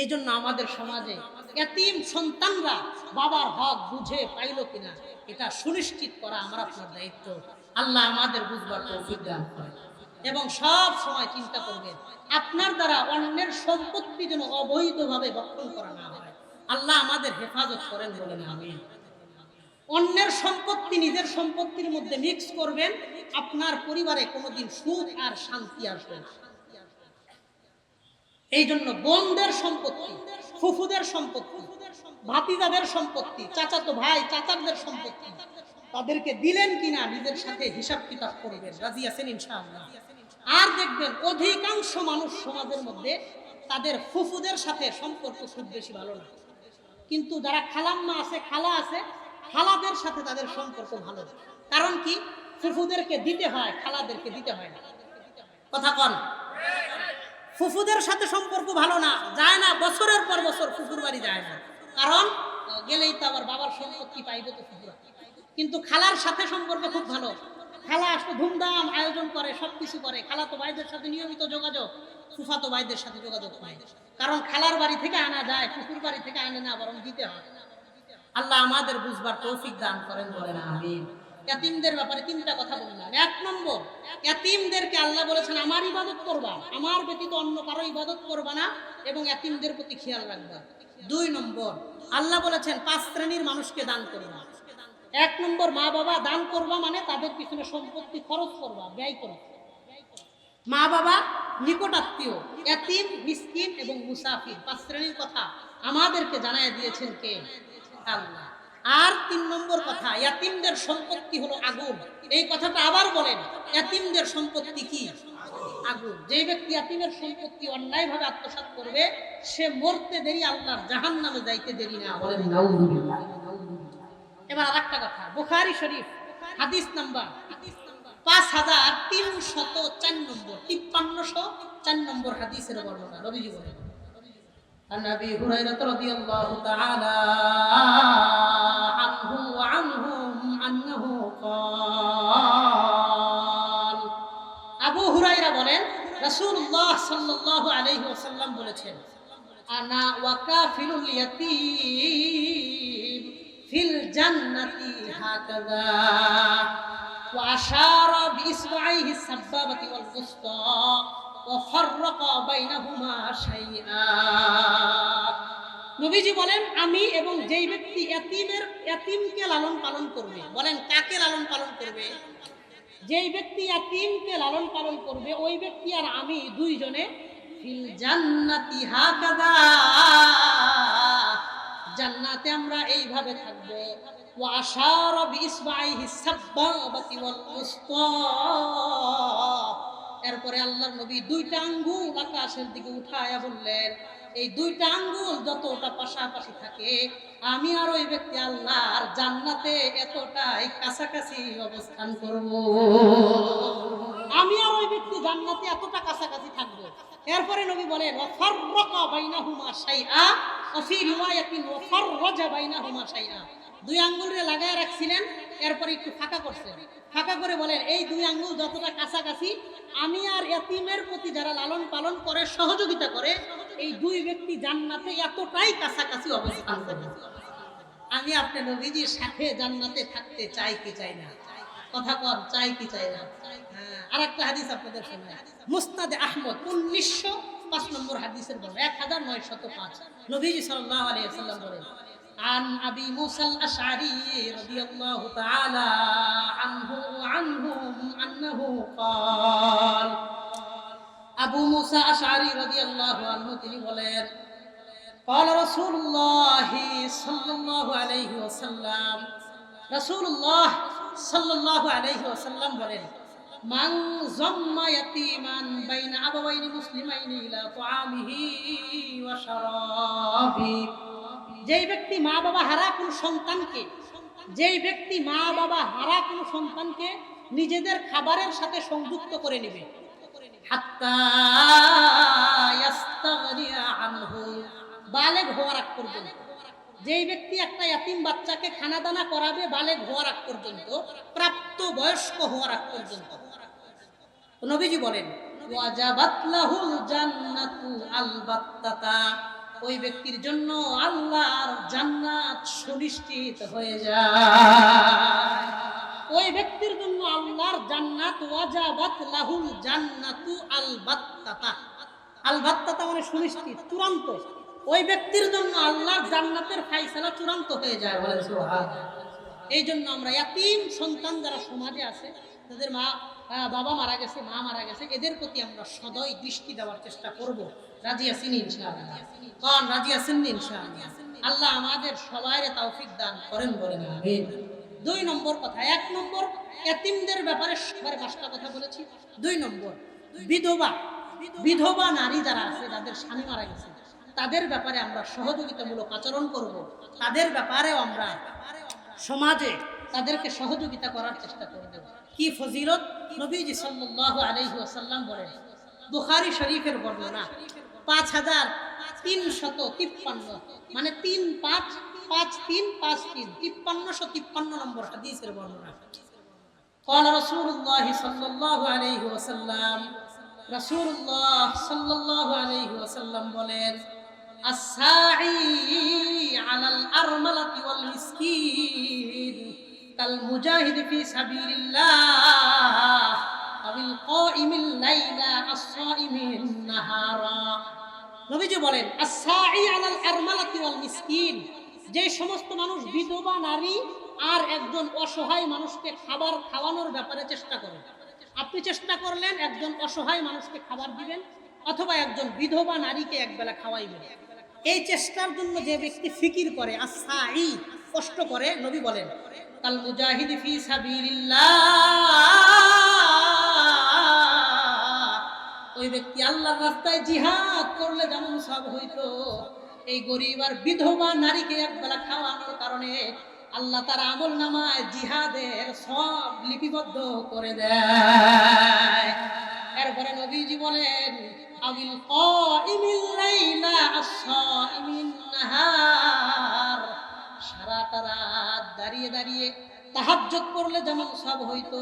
এই জন্য আমাদের সমাজে এতিম সন্তানরা বাবার হক বুঝে পাইল কিনা, এটা সুনিশ্চিত করা আমার আপনার দায়িত্ব। আল্লাহ আমাদের বুঝবার দান করে এবং সব সময় চিন্তা করবেন, আপনার দ্বারা অন্যের সম্পত্তি যেন অবৈধভাবে ভক্ষণ করা না হয়। আল্লাহ আমাদের হেফাজত করেন বলেন আমি অন্যের সম্পত্তি নিজের সম্পত্তির মধ্যে মিক্স করবেন, আপনার পরিবারে কোনোদিন সুখ আর শান্তি আসবে না। এই জন্য বোনদের সম্পত্তি, ফুফুদের সম্পত্তি, ভাতিজাদের সম্পত্তি, চাচাতো ভাই চাচাদের সম্পত্তি, তাদেরকে দিলেন কিনা নিজের সাথে হিসাব কিতাব করবেন, রাজি আছেন ইনশাআল্লাহ। আর দেখবেন অধিকাংশ মানুষ সমাজের মধ্যে তাদের ফুফুদের সাথে সম্পর্ক খুব বেশি ভালো না। কিন্তু যারা খালাম্মা আছে, খালা আছে, খালাদের সাথে তাদের সম্পর্ক ভালো কারণ কি? ফুফুদেরকে দিতে হয়, খালাদেরকে দিতে হয় না। কথা কন। ফুফুদের সাথে সম্পর্ক ভালো না, যায় না, বছরের পর বছর ফুফুর বাড়ি যায় না। কারণ গেলেই তো আবার বাবার সম্পত্তি পাইবে তো ফুফুরা। কিন্তু খালার সাথে সম্পর্ক খুব ভালো। খালা আসলে ধুমধাম আয়োজন করে, সবকিছু করে। খালা তো ভাইদের সাথে নিয়মিত যোগাযোগ। ফুফা তো ভাইদের সাথে যোগাযোগ পায়। কারণ খালার বাড়ি থেকে আনা যায়, ফুফুর বাড়ি থেকে আনে না, বরং দিতে হয়। আল্লাহ আমাদের বুঝবার তৌফিক দান করেন, বলেন আমিন। এতিমদের ব্যাপারে তিনটা কথা বললাম। এক নম্বর এতিমদেরকে আল্লাহ বলেছেন, আমার ইবাদত করবা। আমার ব্যতীত অন্য কারও ইবাদত করবা না এবং এতিমদের প্রতি খেয়াল রাখবা। দুই নম্বর, আল্লাহ বলেছেন, পাঁচ শ্রেণির মানুষকে দান করবা। এক নম্বর মা বাবা দান করবা মানে তাদের পিছনে সম্পত্তি খরচ করবা, ব্যয় করবা। মা বাবা নিকট আত্মীয় এতিম মিসকিন এবং মুসাফির, পাঁচ শ্রেণির কথা আমাদেরকে জানায় দিয়েছেন কে? আল্লাহ। আর তিন নম্বর কথা এতিমদের সম্পত্তি হলো আগুন। এই কথাটা আবার বলেন এতিমদের সম্পত্তি কি? আগুন। যে ব্যক্তি এতিমের সম্পত্তি অন্যায়ভাবে আত্মসাৎ করবে সে মরতে দেরি আল্লাহর জাহান নামে যাইতে দেরি না। বলেন এবার আর একটা কথা বুখারি শরীফ হাদিস নাম্বার পাঁচ হাজার তিনশত চার নম্বর তিপ্পান্নশো চার নম্বর হাদিসের বর্ণনা নবীজি বলেন। عن ابي هريره رضي الله تعالى عنه وعنهم انه قال আবু হুরাইরা বলেন রাসূলুল্লাহ সাল্লাল্লাহু আলাইহি ওয়াসাল্লাম বলেছেন আনা ওয়াকাফিলুল ইয়াতীম ফিল জান্নাতি হাকাযা وأشار بإصبعيه السبابة والوسطى وفرق بينهما شيئا নবীজি বলেন, আমি এবং যেই ব্যক্তি এতিমের, এতিমকে লালন পালন করবে। বলেন, কাকে লালন পালন করবে? যেই ব্যক্তি এতিমকে লালন পালন করবে, ওই ব্যক্তি আর আমি দুইজনে ফিল জান্নাতি জান্নাতে আমরা এইভাবে থাকব। ওয়াশার বিসবাইহি সাব্বাবাতি ওয়াল উস্তা। এরপরে আল্লাহর নবী দুইটা আঙ্গুল আকাশের দিকে উঠায়া বললেন, এই দুইটা আঙ্গুল যতটা পাশাপাশি থাকে, আমি আর ওই ব্যক্তি আল্লাহর জান্নাতে এতটাই কাছাকাছি অবস্থান করব। আমি আর ওই ব্যক্তি জান্নাতে এতটা কাছাকাছি থাকব। এরপরে নবী বলেন ওয়াফাররাকা বাইনাহুমা শাইআ, ওয়া রিওয়ায়াতিন ওয়াফাররাজা বাইনাহুমা শাইআ। দুই আঙ্গুলে লাগায় রাখছিলেন, এরপরে একটু ফাঁকা করছেন। ফাঁকা করে বলেন এই দুই আঙ্গুল যতটা কাছাকাছি আমি আর এতিমের প্রতি যারা লালন পালন করে সহযোগিতা করে এই দুই ব্যক্তি জান্নাতে এতটাই কাছাকাছি অবস্থান আমি আপনার নবীজির সাথে জান্নাতে থাকতে চাই কি চাই না? কথা কর চাই কি চাই না? হ্যাঁ, আর একটা হাদিস আপনাদের শোনায় মুস্তাদে আহমদ উনিশশো পাঁচ নম্বর হাদিসের বলে এক হাজার নয় শত পাঁচ। নবীজি সাল্লাহ আলিয়া সাল্লাম বলেন عن أبي موسى الأشعري رضي الله تعالى عنه وعنهم أنه قال أبو موسى أشعري رضي الله عنه تنقلين قال رسول الله صلى الله عليه وسلم رسول الله صلى الله عليه وسلم بلين من زم يتيما بين أبوين مسلمين إلى طعامه وشرابه যেই ব্যক্তি মা বাবা হারা কোন সন্তানকে, যেই ব্যক্তি মা বাবা হারা কোন সন্তানকে নিজেদের খাবারের সাথে সংযুক্ত করে নেবে। পর্যন্ত। যেই ব্যক্তি একটা এতিম বাচ্চাকে খানা দানা করাবে, বালেগ হওয়ার আগ পর্যন্ত। প্রাপ্ত বয়স্ক হওয়ার আগ পর্যন্ত। নবীজি বলেন, ওয়াজাবাত লাহুল জান্নাতু আলবাত্তাতা ওই ব্যক্তির জন্য আল্লাহর জান্নাত সুনিশ্চিত হয়ে যায়। ওই ব্যক্তির জন্য আল্লাহর জান্নাত ওয়াজাবাত লাহুল জান্নাতু আলবাত্তাতা। আলবাত্তাতা মানে সুনিশ্চিত, চূড়ান্ত। ওই ব্যক্তির জন্য আল্লাহর জান্নাতের ফাইসালা চূড়ান্ত হয়ে যায় বলেন এই জন্য আমরা ইয়াতিম সন্তান যারা সমাজে আছে, তাদের মা বাবা মারা গেছে, মা মারা গেছে, এদের প্রতি আমরা সদয় দৃষ্টি দেওয়ার চেষ্টা করব। রাজি আছেন ইনশাআল্লাহ। কোন, রাজি আছেন ইনশাআল্লাহ? আল্লাহ আমাদের সবাই তৌফিক দান করেন বলেন, আমিন। দুই নম্বর কথা, এক নম্বর, এতিমদের ব্যাপারে সবার কথা বলেছি। দুই নম্বর, বিধবা বিধবা নারী যারা আছে, যাদের স্বামী মারা গেছে, তাদের ব্যাপারে আমরা সহযোগিতামূলক আচরণ করব। তাদের ব্যাপারেও আমরা সমাজে তাদেরকে সহযোগিতা করার চেষ্টা করব। কি ফজিলত? নবীজি সাল্লাল্লাহু বলেন, বুখারী শরীফের বর্ণনা পাঁচ হাজার তিনশত তিপ্পান্ন মানে তিন পাঁচ পাঁচ তিন পাঁচ তিন তিপ্পান্নশো তিপ্পান্ন নম্বর হাদিসের বর্ণনা قال رسول الله صلى الله عليه وسلم رسول الله صلى الله عليه وسلم বলেন الساعي على الأرملة والمسكين كالمجاهد في سبيل الله أو القائم الليل الصائم النهارا নবীজি বলেন যে সমস্ত মানুষ বিধবা, নারী আর একজন অসহায় মানুষকে খাবার খাওয়ানোর ব্যাপারে চেষ্টা করেন আপনি চেষ্টা করলেন একজন অসহায় মানুষকে খাবার দিবেন অথবা একজন বিধবা নারীকে একবেলা খাওয়াইবেন। এই চেষ্টার জন্য যে ব্যক্তি ফিকির করে আসাই কষ্ট করে, নবী বলেন, কাল মুজাহিদ ফি সাবিলিল্লাহ। ওই ব্যক্তি আল্লাহর রাস্তায় জিহাদ করলে যেমন সব হইতো, এই গরিব আর বিধবা নারীকে একবেলা খাওয়ানোর কারণে আল্লাহ তার আমল নামায় জিহাদের সব লিপিবদ্ধ করে দেয়। এরপরে নবীজি বলেন, আবিল সারাটা রাত দাঁড়িয়ে দাঁড়িয়ে তাহাজ্জুদ করলে যেমন সব হইতো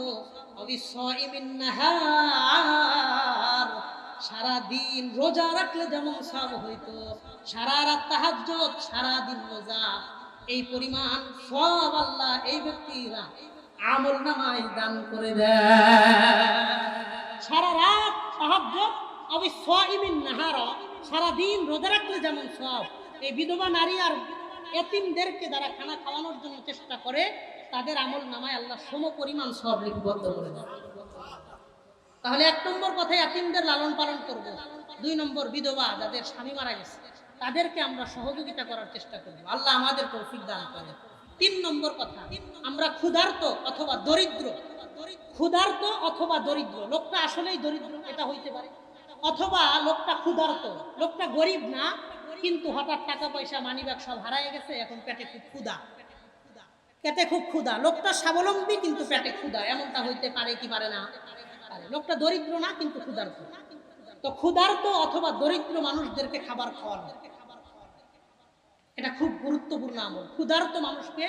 অবিসাইমিন নাহার। সারা দিন রোজা রাখলে যেমন সব হইতো, সারা রাত তাহাজ্জুদ সারা দিন রোজা। এই পরিমাণ সব আল্লাহ এই ব্যক্তিরা আমল নামায় দান করে দেয়। সারা রাত তাহাজ্জুদ অবিসাইমিন নাহার সারা দিন রোজা রাখলে যেমন সব। এই বিধবা নারী আর এতিমদেরকে যারা খানা খাওয়ানোর জন্য চেষ্টা করে, তাদের আমল নামায় আল্লাহ সম পরিমাণ সব লিপিবদ্ধ করে দেয়। তাহলে এক নম্বর কথায় এতিমদের লালন পালন করব। দুই নম্বর বিধবা যাদের স্বামী মারা গেছে, তাদেরকে আমরা সহযোগিতা করার চেষ্টা করব। আল্লাহ আমাদের তৌফিক দান করে। তিন নম্বর কথা, আমরা ক্ষুধার্ত অথবা দরিদ্র। ক্ষুধার্ত অথবা দরিদ্র, লোকটা আসলেই দরিদ্র, এটা হইতে পারে। অথবা লোকটা ক্ষুধার্ত, লোকটা গরিব না, কিন্তু হঠাৎ টাকা পয়সা মানিব্যাগ সব হারায় গেছে, এখন পেটে খুব ক্ষুধা। পেটে খুব ক্ষুধা, লোকটা স্বাবলম্বী, কিন্তু পেটে ক্ষুধা, এমনটা হইতে পারে কি পারে না? পারে। লোকটা দরিদ্র না, কিন্তু ক্ষুধার্ত। তো ক্ষুধার্ত অথবা দরিদ্র মানুষদেরকে খাবার খাওয়ানো। এটা খুব গুরুত্বপূর্ণ আমল। ক্ষুধার্ত মানুষকে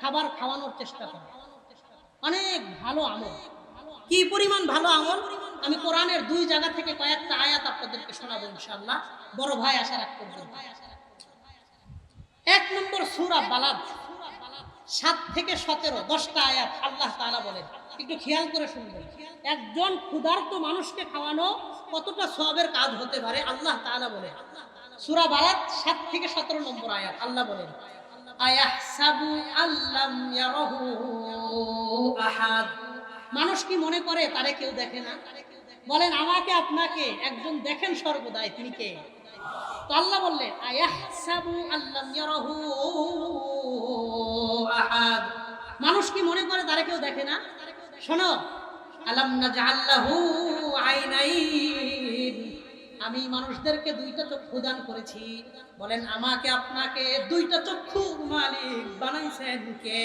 খাবার খাওয়ানোর চেষ্টা করা। অনেক ভালো আমল। কি পরিমাণ ভালো আমল? আমি কোরআনের দুই জায়গা থেকে কয়েকটা আয়াত আপনাদেরকে শোনাবো ইনশাআল্লাহ। বড় ভাই আশা রাখ পর্যন্ত। এক নম্বর সুরা বালাদ। সাত থেকে সতেরো, দশটা আয়াত আল্লাহ তাআলা বলেন। একটু খেয়াল করে শুনবেন। একজন ক্ষুধার্ত মানুষকে খাওয়ানো কতটা সবের কাজ হতে পারে আল্লাহ তাআলা বলেন। সুরা বালাদ সাত থেকে সতেরো নম্বর আয়াত আল্লাহ বলেন মানুষ কি মনে করে, তারে কেউ দেখে না? বলেন, আমাকে, আপনাকে একজন দেখেন সর্বদাই, তিনি কে? তো আল্লাহ বললেন মানুষ কি মনে করে তারে কেউ দেখে না? শোনো আমি মানুষদেরকে দুইটা চক্ষু দান করেছি। বলেন, আমাকে আপনাকে দুইটা চক্ষু মালিক বানাইছেন কে?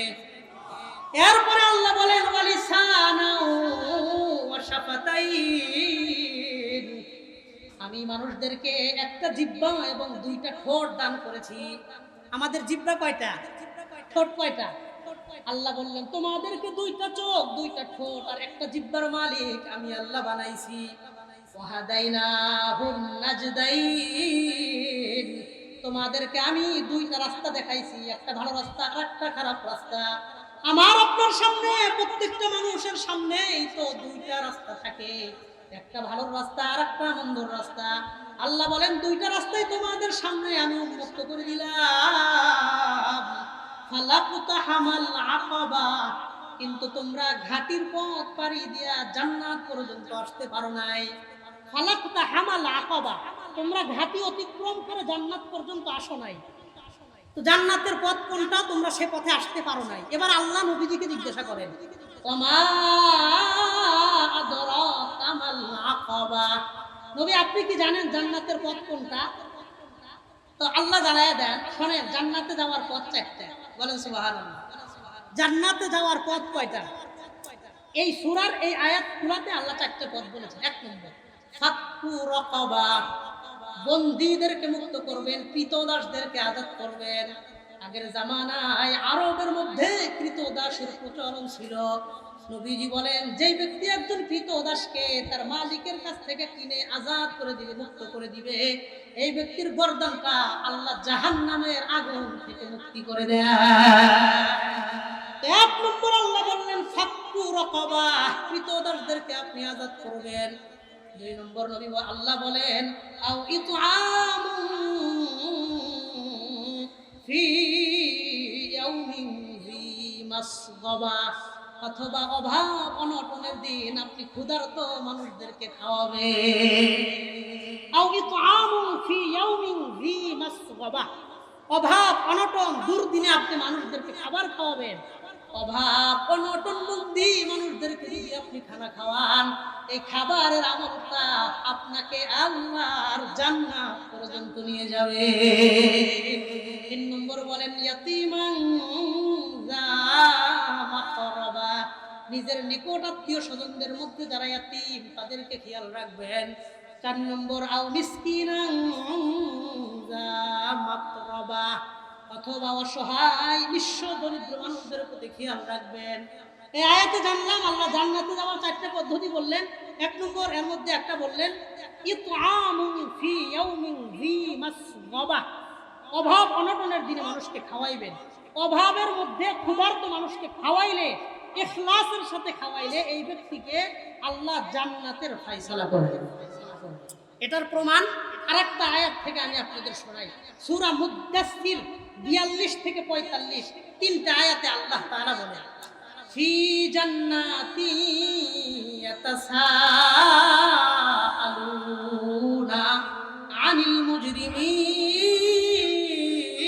এরপরে আল্লাহ বলেন ওয়ালিসানাও ওয়া শাফাতাইন। আমি মানুষদেরকে একটা জিব্বা এবং দুইটা ঠোঁট দান করেছি। আমাদের জিহ্বা কয়টা? ঠোঁট কয়টা? আল্লাহ বললেন, তোমাদেরকে দুইটা চোখ, দুইটা ঠোঁট আর একটা জিব্বার মালিক আমি আল্লাহ বানাইছি। তোমাদেরকে আমি দুইটা রাস্তা দেখাইছি, একটা ভালো রাস্তা আর একটা খারাপ রাস্তা। আমার আপনার সামনে, প্রত্যেকটা মানুষের সামনেই তো দুইটা রাস্তা থাকে। একটা ভালো রাস্তা আর একটা মন্দর রাস্তা। আল্লাহ বলেন, দুইটা রাস্তাই তোমাদের সামনে আমি উন্মুক্ত করে দিলাম। কিন্তু তোমরা ঘাটির পথ পাড়ি দিয়া জান্নাত পর্যন্ত আসতে পারো নাই। ফালাকুতা হামাল আকাবা, তোমরা ঘাটি অতিক্রম করে জান্নাত পর্যন্ত আসো নাই। তো জান্নাতের পথ কোনটা, তোমরা সে পথে আসতে পারো নাই। এবার আল্লাহ নবীজিকে জিজ্ঞাসা করেন আদরাকা নবী, আপনি কি জানেন জান্নাতের পথ কোনটা? তো আল্লাহ দেন, শোনেন, জান্নাতে যাওয়ার পথ চারটা। বলেন জান্নাতে যাওয়ার পথ কয়টা? এই সূরার, এই আয়াত আল্লাহ চারটা পথ বলেছেন। এক নম্বর বন্দীদেরকে মুক্ত করবেন, কৃতদাসদেরকে আজাদ করবেন। আগের জামানায় আরবের মধ্যে কৃতদাসের প্রচলন ছিল। নবীজি বলেন, যেই ব্যক্তি একজন কৃতদাসকে তার মালিকের কাছ থেকে কিনে আজাদ করে দিবে, মুক্ত করে দিবে, এই ব্যক্তির গর্দানটা আল্লাহ জাহান নামের আগুন থেকে মুক্তি করে দেয়। এক নম্বর আল্লাহ বললেন, ফাক্কু রকবা কৃতদাসদেরকে আপনি আজাদ করবেন। দুই নম্বর নবী আল্লাহ বলেন, আও ইতআমুন ফি ইয়াউমিন যী মাসগাবা। অথবা অভাব অনটনের দিন আপনি ক্ষুধার্ত মানুষদেরকে মাসগাবা অভাব, অনটন, দুর্দিনে আপনি মানুষদেরকে খাবার খাওয়াবেন। অভাব, অনটন বুদ্ধি মানুষদেরকে যদি আপনি খানা খাওয়ান। এই খাবারের আমলটা আপনাকে আল্লাহর জান্নাত পর্যন্ত নিয়ে যাবে। তিন নম্বর বলেন, ইয়াতিমান যা। নিজের নিকট আত্মীয় স্বজনদের মধ্যে যারা ইয়াতিম, তাদেরকে খেয়াল রাখবেন। চার নম্বর, আও মিসকিনান যা অথবা অসহায় নিঃস্ব দরিদ্র মানুষদের প্রতি খেয়াল রাখবেন। এই আয়াতে জানলাম, আল্লাহ জান্নাতে যাওয়ার চারটে পদ্ধতি বললেন। এক নম্বর, এর মধ্যে একটা বললেন অভাব অনটনের দিনে মানুষকে খাওয়াইবেন। অভাবের মধ্যে ক্ষুধার্ত মানুষকে খাওয়াইলে ইখলাসের সাথে খাওয়াইলে এই ব্যক্তিকে আল্লাহ জান্নাতের ফায়সালা করবেন এটার প্রমাণ আর একটা আয়াত থেকে আমি আপনাদের শোনাই। সুরা মুদ্দাসসির 42 থেকে 45 তিনটা আয়াতে আল্লাহ তাআলা বলে ফি জান্নাতি আনিল মুজরিমিন।